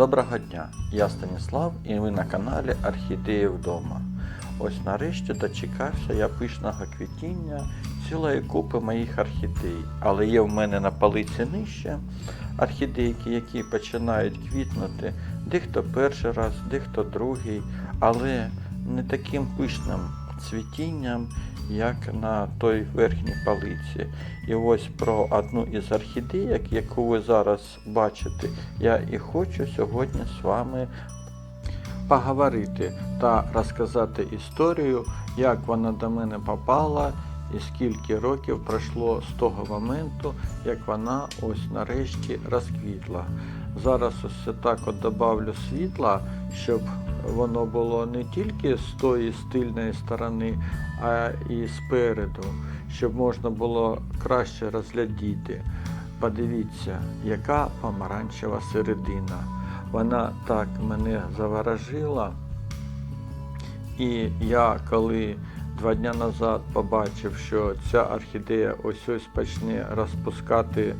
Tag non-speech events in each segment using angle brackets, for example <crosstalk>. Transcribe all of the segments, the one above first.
Доброго дня! Я Станіслав і ви на каналі Орхідеї вдома. Ось нарешті дочекався я пишного квітіння цілої купи моїх орхідей. Але є в мене на полиці нижче орхідейки, які починають квітнути дехто перший раз, дехто другий, але не таким пишним цвітінням, як на той верхній полиці. І ось про одну із орхідеїк, яку ви зараз бачите, я і хочу сьогодні з вами поговорити та розказати історію, як вона до мене попала і скільки років пройшло з того моменту, як вона ось нарешті розквітла. Зараз ось так от добавлю світла, щоб воно було не тільки з тої стильної сторони, а і спереду, щоб можна було краще розглядіти. Подивіться, яка помаранчева середина. Вона так мене заворожила. І я коли два дні назад побачив, що ця орхідея ось ось почне розпускати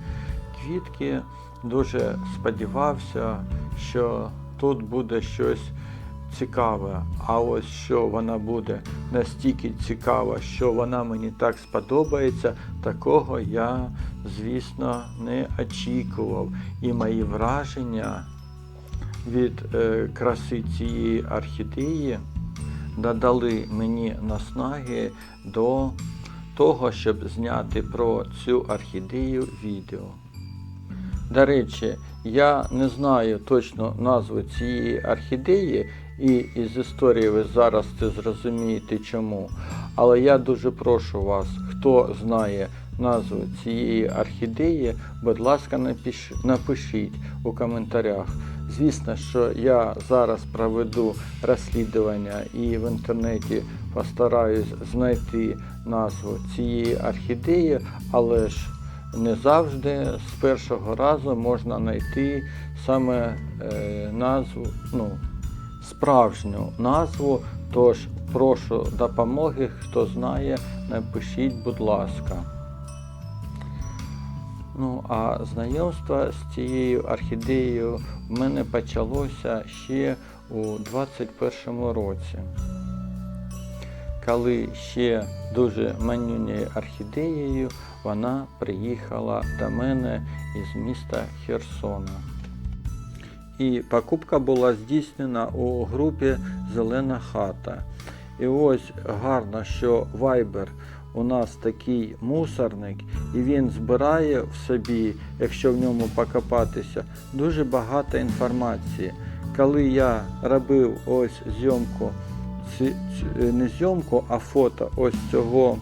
квітки, дуже сподівався, що тут буде щось цікаве. А ось що вона буде настільки цікава, що вона мені так сподобається, такого я, звісно, не очікував. І мої враження від е, краси цієї орхідеї додали мені наснаги до того, щоб зняти про цю орхідею відео. До речі, я не знаю точно назву цієї орхідеї, і із історії ви зараз це зрозумієте чому. Але я дуже прошу вас, хто знає назву цієї орхідеї, будь ласка, напиш- напишіть у коментарях. Звісно, що я зараз проведу розслідування і в інтернеті постараюсь знайти назву цієї орхідеї, але ж не завжди з першого разу можна знайти саме е, назву, ну, справжню назву. Тож прошу допомоги, хто знає, напишіть, будь ласка. Ну, а знайомство з цією орхідеєю в мене почалося ще у 21-му році, коли ще дуже манюньою орхідеєю вона приїхала до мене із міста Херсона. І покупка була здійснена у групі Зелена хата. І ось гарно, що Viber у нас такий мусорник, і він збирає в собі, якщо в ньому покопатися, дуже багато інформації. Коли я робив ось зйомку, не зйомку, а фото ось цього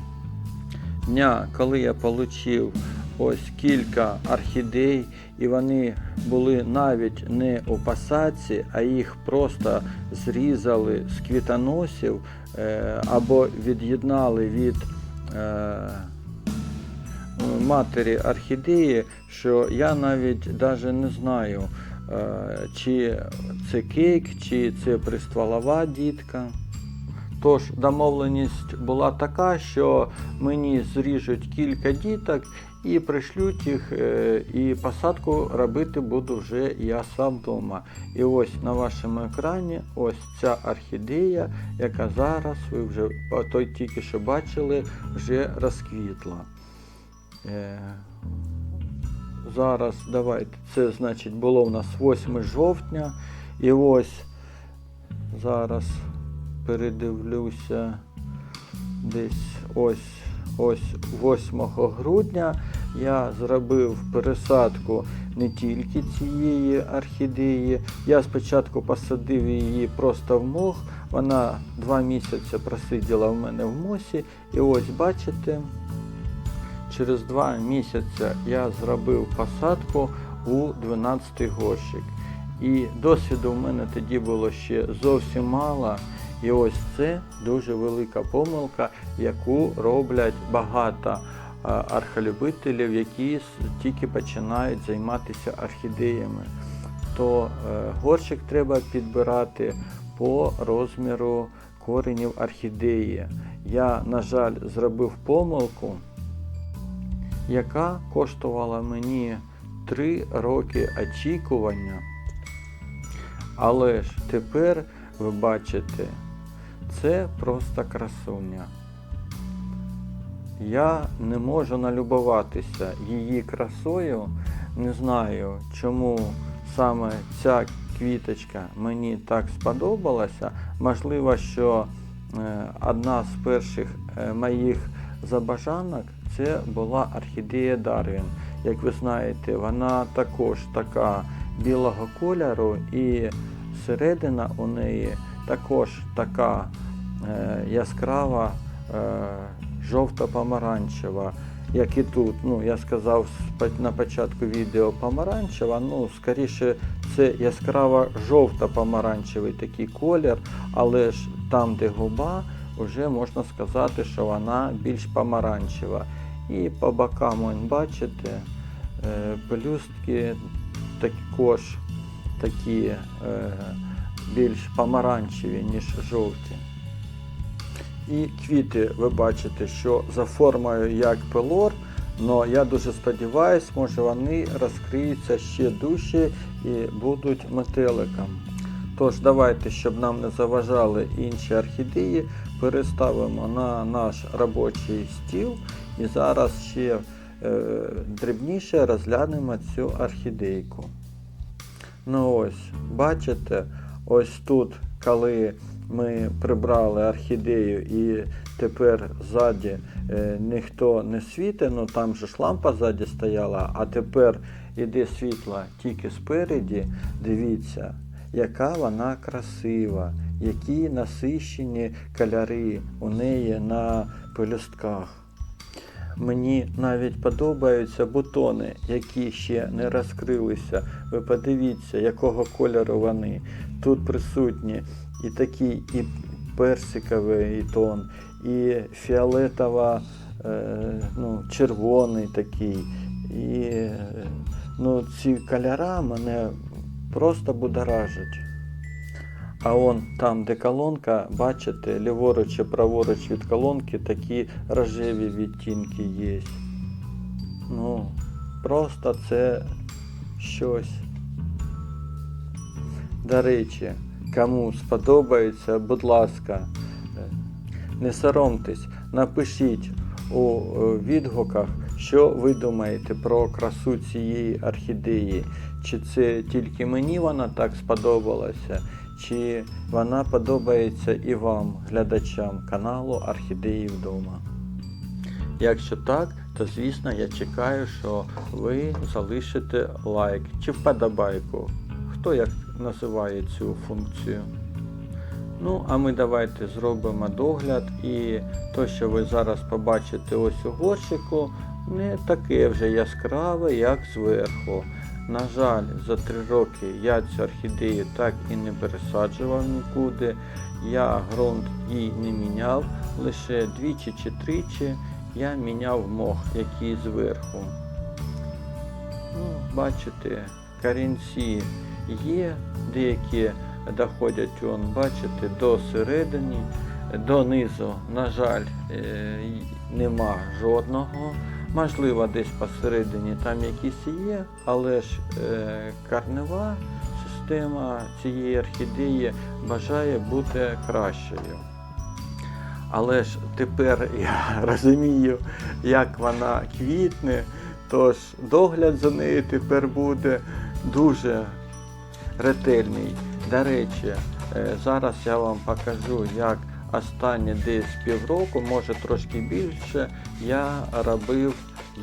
дня, коли я отримав ось кілька орхідей, і вони були навіть не у посадці, а їх просто зрізали з квітоносів е, або від'єднали від е, матері орхідеї, що я навіть навіть не знаю, е, чи це кейк, чи це пристволова дітка. Тож домовленість була така, що мені зріжуть кілька діток і пришлють їх, е, і посадку робити буду вже я сам вдома. І ось на вашому екрані ось ця орхідея, яка зараз ви вже той тільки що бачили, вже розквітла. Е, Зараз давайте, це значить було у нас 8 жовтня. І ось зараз передивлюся десь ось ось 8 грудня я зробив пересадку не тільки цієї орхідеї. Я спочатку посадив її просто в мох. Вона два місяці просиділа в мене в мосі. І ось бачите, через два місяці я зробив посадку у 12 горщик. І досвіду в мене тоді було ще зовсім мало. І ось це дуже велика помилка, яку роблять багато архолюбителів, які тільки починають займатися орхідеями. То е, горщик треба підбирати по розміру коренів орхідеї. Я, на жаль, зробив помилку, яка коштувала мені 3 роки очікування Але ж тепер ви бачите, це просто красуня. Я не можу налюбуватися її красою. Не знаю, чому саме ця квіточка мені так сподобалася. Можливо, що е, одна з перших е, моїх забажанок це була орхідея Дарвін. Як ви знаєте, вона також така білого кольору і середина у неї також така е, яскрава е, жовто-помаранчева, як і тут. Ну, я сказав на початку відео помаранчева, ну, скоріше, це яскраво жовто-помаранчевий такий колір, але ж там, де губа, вже можна сказати, що вона більш помаранчева. І по бокам, вон, бачите, е, пелюстки також такі е, більш помаранчеві, ніж жовті. І квіти ви бачите, що за формою як пелор, але я дуже сподіваюся, може вони розкриються ще дужче і будуть метеликом. Тож давайте, щоб нам не заважали інші орхідеї, переставимо на наш робочий стіл і зараз ще е, дрібніше розглянемо цю орхідейку. Ну ось, бачите, ось тут, коли ми прибрали орхідею і тепер ззаді е, ніхто не світить, ну там же ж лампа ззаді стояла, а тепер іде світло тільки спереді. Дивіться, яка вона красива, які насищені кольори у неї на пелюстках. Мені навіть подобаються бутони, які ще не розкрилися. Ви подивіться, якого кольору вони. Тут присутні і такий і персиковий тон, і фіолетово, е, ну, червоний такий. І е, ну, ці кольори мене просто будоражать. А он там, де колонка, бачите, ліворуч і праворуч від колонки такі рожеві відтінки є. Ну, просто це щось. До речі, кому сподобається, будь ласка, не соромтесь, напишіть у е, відгуках, що ви думаєте про красу цієї орхідеї. Чи це тільки мені вона так сподобалася, чи вона подобається і вам, глядачам каналу Орхідеї вдома. Якщо так, то звісно я чекаю, що ви залишите лайк чи вподобайку. Хто як називає цю функцію? Ну, а ми давайте зробимо догляд і то, що ви зараз побачите ось у горщику, не таке вже яскраве, як зверху. На жаль, за три роки я цю орхідею так і не пересаджував нікуди. Я ґрунт їй не міняв, лише двічі чи тричі я міняв мох, який зверху. Ну, бачите, корінці є, деякі доходять, он, бачите, до середини, донизу, на жаль, е, нема жодного. Можливо, десь посередині там якісь є, але ж е, корнева система цієї орхідеї бажає бути кращою. Але ж тепер я <laughs> розумію, як вона квітне, тож догляд за нею тепер буде дуже ретельний. До речі, е, зараз я вам покажу, як останні десь півроку, може трошки більше, я робив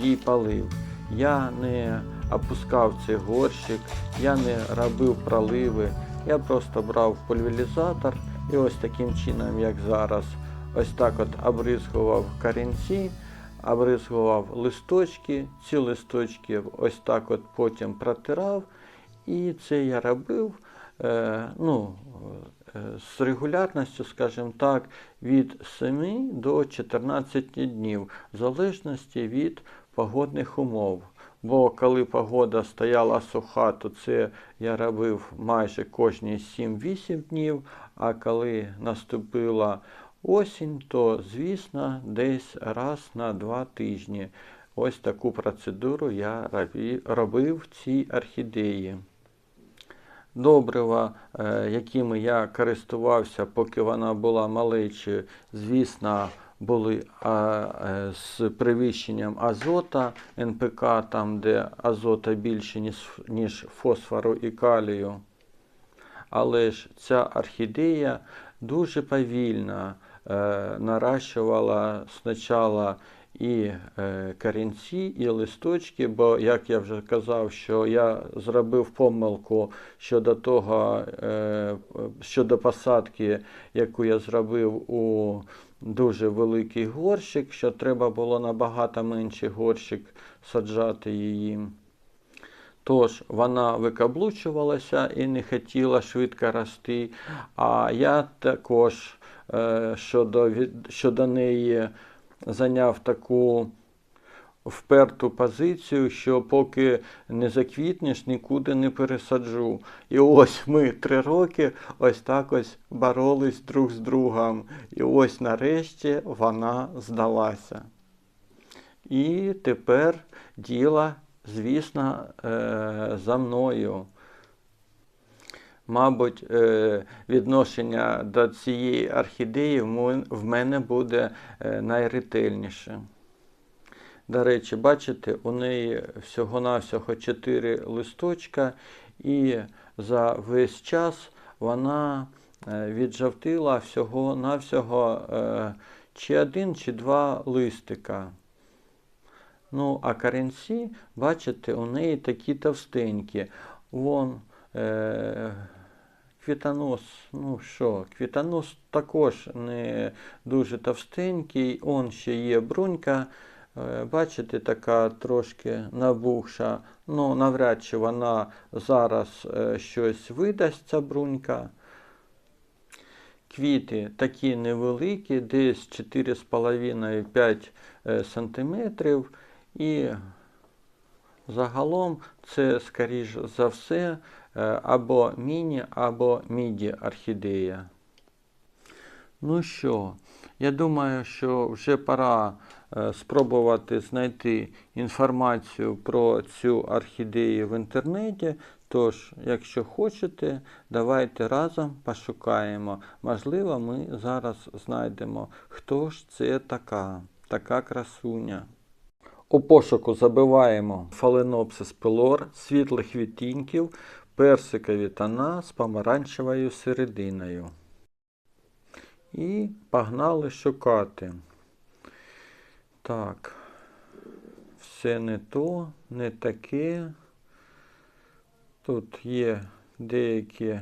їй полив. Я не опускав цей горщик, я не робив проливи. Я просто брав пульверізатор і ось таким чином, як зараз, ось так от обризгував корінці, обризгував листочки, ці листочки ось так от потім протирав. І це я робив е, ну, з регулярністю, скажімо так, від 7 до 14 днів, в залежності від погодних умов. Бо коли погода стояла суха, то це я робив майже кожні 7-8 днів, а коли наступила осінь, то, звісно, десь раз на два тижні. Ось таку процедуру я робив цій орхідеї. Добрива, е, якими я користувався, поки вона була малечою, звісно, були е, з перевищенням азота, НПК, там, де азота більше, ніж, ніж фосфору і калію. Але ж ця орхідея дуже повільно е, наращувала спочатку і е, корінці, і листочки, бо, як я вже казав, що я зробив помилку щодо того, е, щодо посадки, яку я зробив у дуже великий горщик, що треба було набагато менший горщик саджати її. Тож вона викаблучувалася і не хотіла швидко рости. А я також е, щодо, щодо неї зайняв таку вперту позицію, що поки не заквітнеш, нікуди не пересаджу. І ось ми три роки ось так ось боролись друг з другом. І ось нарешті вона здалася. І тепер діло, звісно, е, за мною. Мабуть, е, відношення до цієї орхідеї в мене буде е, найретельніше. До речі, бачите, у неї всього-навсього 4 листочка, і за весь час вона е, віджавтила всього-навсього чи один, чи два листика. Ну, а корінці, бачите, у неї такі товстенькі. Вон е, квітонос, ну що, квітонос також не дуже товстенький, он ще є брунька. Е, Бачите, така трошки набухша. Ну, навряд чи вона зараз е, щось видасть, ця брунька. Квіти такі невеликі, десь 4,5-5 е, сантиметрів. І загалом це, скоріш за все, або міні, або міді орхідея. Ну що, я думаю, що вже пора е, спробувати знайти інформацію про цю орхідею в інтернеті. Тож, якщо хочете, давайте разом пошукаємо. Можливо, ми зараз знайдемо, хто ж це така, така красуня. У пошуку забиваємо фаленопсис пилор, світлих відтінків, персикові тона з помаранчевою серединою. І погнали шукати. Так, все не то, не таке. Тут є деякі,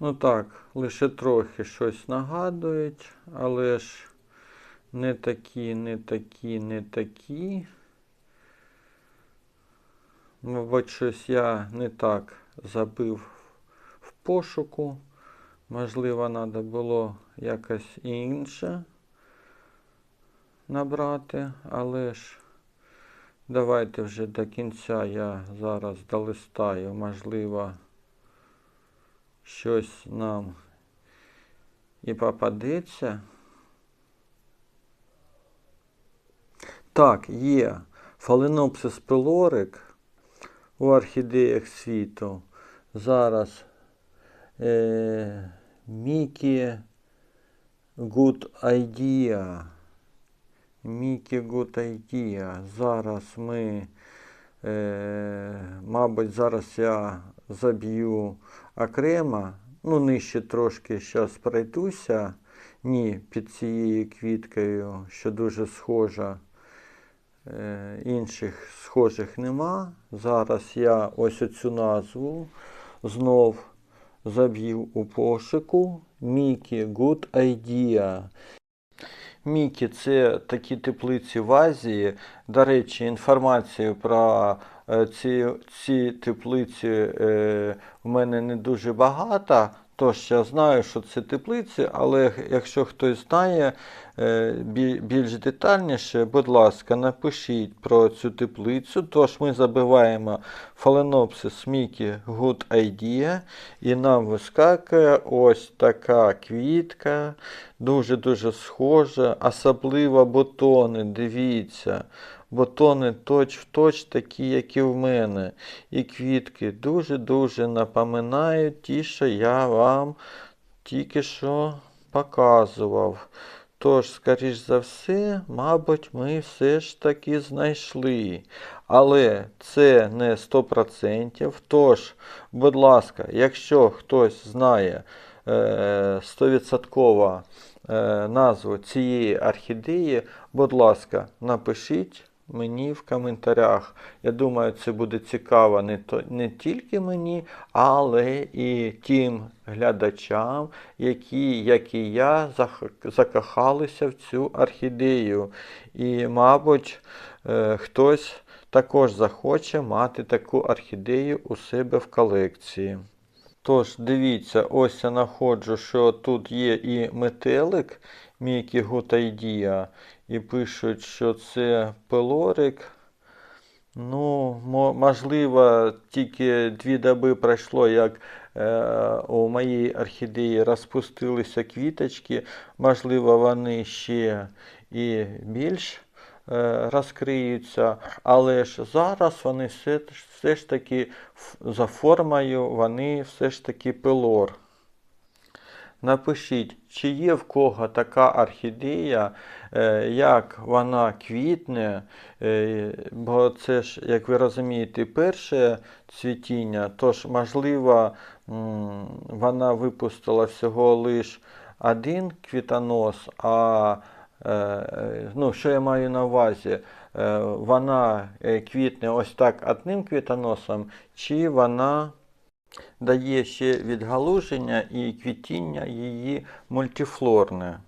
ну так, лише трохи щось нагадують, але ж не такі, не такі, не такі. Мабуть, щось я не так забив в пошуку. Можливо, треба було якось інше набрати, але ж давайте вже до кінця я зараз долистаю, можливо, щось нам і попадеться. Так, є фаленопсис пилорик у орхідеях світу. Зараз е, Мікі Good Idea. Мікі Good Idea. Зараз ми, е, мабуть, зараз я заб'ю окремо. Ну, нижче трошки зараз пройдуся. Ні, під цією квіткою, що дуже схожа. Е, інших схожих нема. Зараз я ось оцю назву знов заб'ю у пошуку. Мікі Good Idea. Мікі це такі теплиці в Азії. До речі, інформацію про е, ці, ці теплиці е, в мене не дуже багато. Тож я знаю, що це теплиці, але якщо хтось знає е, більш детальніше, будь ласка, напишіть про цю теплицю. Тож ми забиваємо Phalaenopsis Mickey Good Idea і нам вискакує ось така квітка, дуже-дуже схожа, особливо бутони, дивіться. Бутони точ в точ такі, як і в мене. І квітки дуже-дуже напоминають ті, що я вам тільки що показував. Тож, скоріш за все, мабуть, ми все ж таки знайшли. Але це не 100%. Тож, будь ласка, якщо хтось знає е, 100% е, назву цієї орхідеї, будь ласка, напишіть мені в коментарях. Я думаю, це буде цікаво не, то, не тільки мені, але і тим глядачам, які, як і я, закохалися в цю орхідею. І, мабуть, е, хтось також захоче мати таку орхідею у себе в колекції. Тож, дивіться, ось я знаходжу, що тут є і метелик Мікі Гутайдія, і пишуть, що це пилорик. Ну, можливо, тільки дві доби пройшло, як е, у моїй орхідеї розпустилися квіточки. Можливо, вони ще і більш е, розкриються, але ж зараз вони все, все ж таки за формою, вони все ж таки пилор. Напишіть, чи є в кого така орхідея, е, як вона квітне, е, бо це ж, як ви розумієте, перше цвітіння, тож, можливо, вона випустила всього лиш один квітонос, а е, ну, що я маю на увазі? Вона квітне ось так одним квітоносом, чи вона дає ще відгалуження і квітіння її мультифлорне.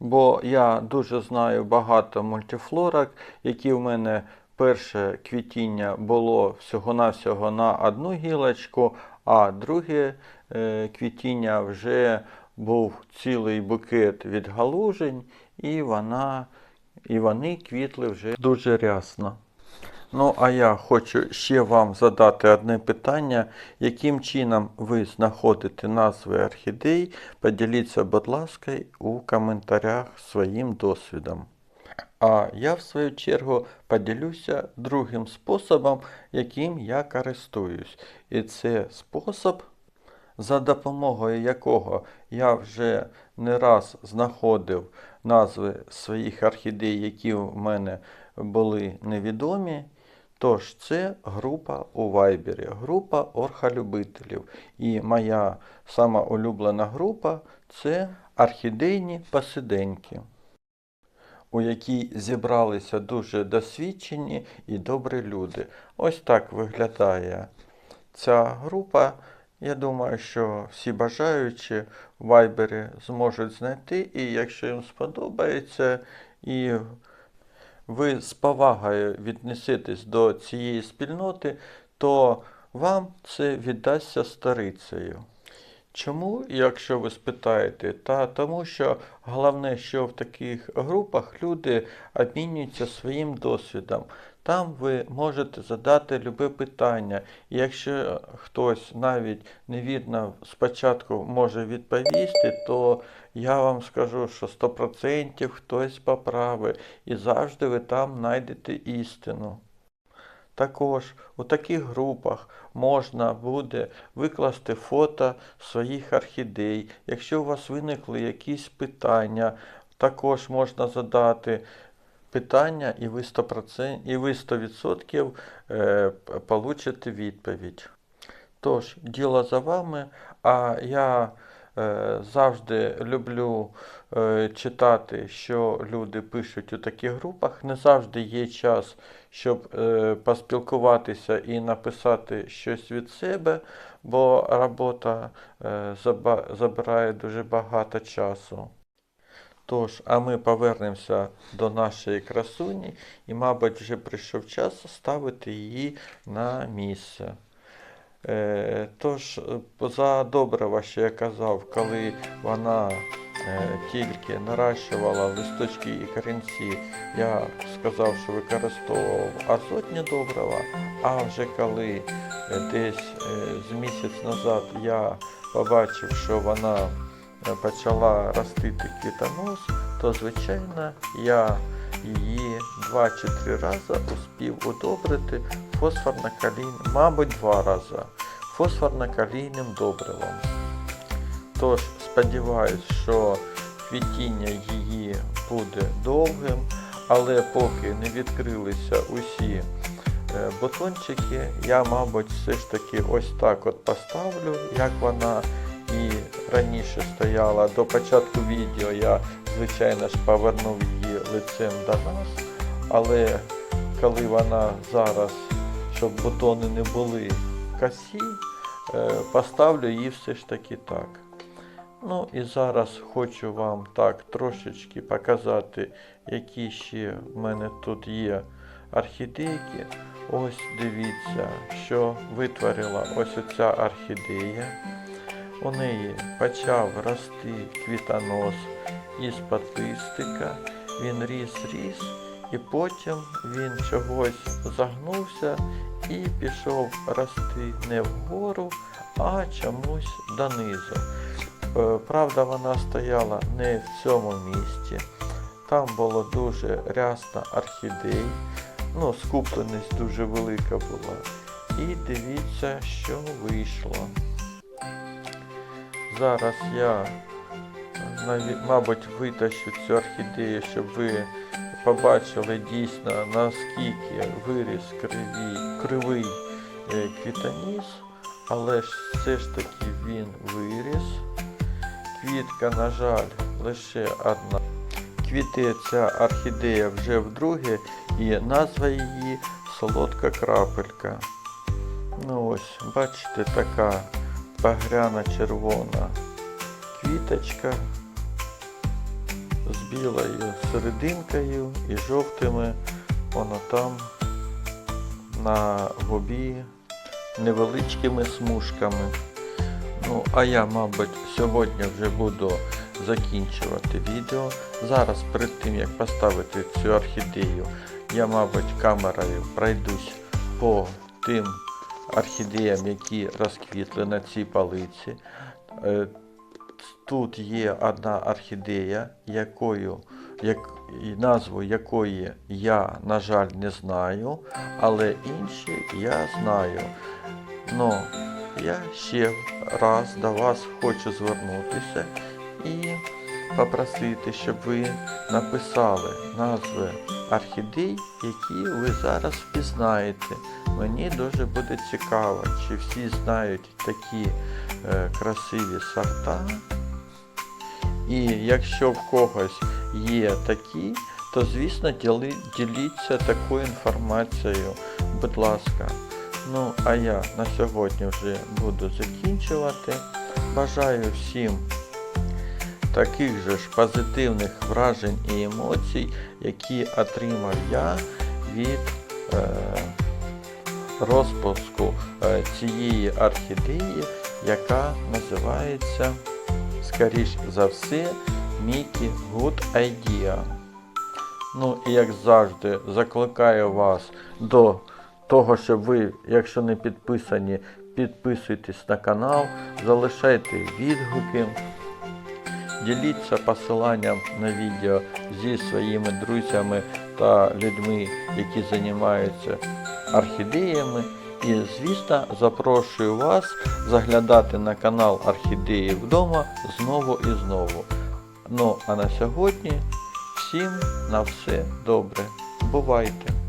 Бо я дуже знаю багато мультифлорок, які в мене перше квітіння було всього-навсього на одну гілочку, а друге е, квітіння вже був цілий букет відгалужень, і, вона, і вони квітли вже дуже рясно. Ну, а я хочу ще вам задати одне питання. Яким чином ви знаходите назви орхідей? Поділіться, будь ласка, у коментарях своїм досвідом. А я, в свою чергу, поділюся другим способом, яким я користуюсь. І це спосіб, за допомогою якого я вже не раз знаходив назви своїх орхідей, які в мене були невідомі. Тож це група у Вайбері, група орхолюбителів. І моя сама улюблена група це орхідейні посиденьки, у якій зібралися дуже досвідчені і добрі люди. Ось так виглядає ця група. Я думаю, що всі бажаючі в Вайбері зможуть знайти, і якщо їм сподобається, і ви з повагою віднесетесь до цієї спільноти, то вам це віддасться старицею. Чому, якщо ви спитаєте, та тому що головне, що в таких групах люди обмінюються своїм досвідом. Там ви можете задати любе питання. І якщо хтось навіть невірно спочатку може відповісти, то я вам скажу, що 100% хтось поправить і завжди ви там знайдете істину. Також у таких групах можна буде викласти фото своїх орхідей. Якщо у вас виникли якісь питання, також можна задати питання, і ви 100%, і ви 100% е, получите відповідь. Тож, діло за вами, а я завжди люблю е, читати, що люди пишуть у таких групах. Не завжди є час, щоб е, поспілкуватися і написати щось від себе, бо робота е, забирає дуже багато часу. Тож, а ми повернемося до нашої красуні, і, мабуть, вже прийшов час ставити її на місце. Е, Тож, за добрива, що я казав, коли вона е, тільки наращувала листочки і корінці, я сказав, що використовував азотні добрива, а вже коли е, десь з місяць назад я побачив, що вона почала ростити квітонос, то звичайно я її два чи три рази успів удобрити фосфорно-калійним, мабуть, два рази фосфорно-калійним добривом. Тож сподіваюсь, що квітіння її буде довгим, але поки не відкрилися усі е, бутончики, я, мабуть, все ж таки ось так от поставлю, як вона і раніше стояла. До початку відео я, звичайно ж, повернув її лицем до нас, але коли вона зараз, щоб бутони не були косі, е, поставлю її все ж таки так. Ну і зараз хочу вам так трошечки показати, які ще в мене тут є орхідейки. Ось дивіться, що витворила ось оця орхідея. У неї почав рости квітонос із-під листика. Він ріс, ріс, і потім він чогось загнувся і пішов рости не вгору, а чомусь донизу. Е, Правда, вона стояла не в цьому місці. Там було дуже рясно орхідей. Ну, скупленість дуже велика була. І дивіться, що вийшло. Зараз я, мабуть, витащу цю орхідею, щоб ви побачили дійсно наскільки виріс кривий, кривий е, квітоніс, але ж все ж таки він виріс. Квітка, на жаль, лише одна. Квіти ця орхідея вже вдруге, і назва її солодка крапелька. Ну ось, бачите, така багряна червона квіточка з білою серединкою і жовтими воно там на губі невеличкими смужками. Ну, а я, мабуть, сьогодні вже буду закінчувати відео. Зараз перед тим як поставити цю орхідею, я, мабуть, камерою пройдусь по тим орхідеям, які розквітли на цій палиці. Тут є одна орхідея, якою, як, назву якої я, на жаль, не знаю, але інші я знаю. Ну, я ще раз до вас хочу звернутися і попросити, щоб ви написали назви орхідей, які ви зараз впізнаєте. Мені дуже буде цікаво, чи всі знають такі е, красиві сорта. І якщо в когось є такі, то звісно діли, діліться такою інформацією, будь ласка. Ну, а я на сьогодні вже буду закінчувати. Бажаю всім таких же ж позитивних вражень і емоцій, які отримав я від е, розпуску е, цієї орхідеї, яка називається, скоріш за все, Mickey Good Idea. Ну і як завжди, закликаю вас до того, щоб ви, якщо не підписані, підписуйтесь на канал, залишайте відгуки, діліться посиланням на відео зі своїми друзями та людьми, які займаються орхідеями. І, звісно, запрошую вас заглядати на канал Орхідеї вдома знову і знову. Ну а на сьогодні всім на все добре. Бувайте!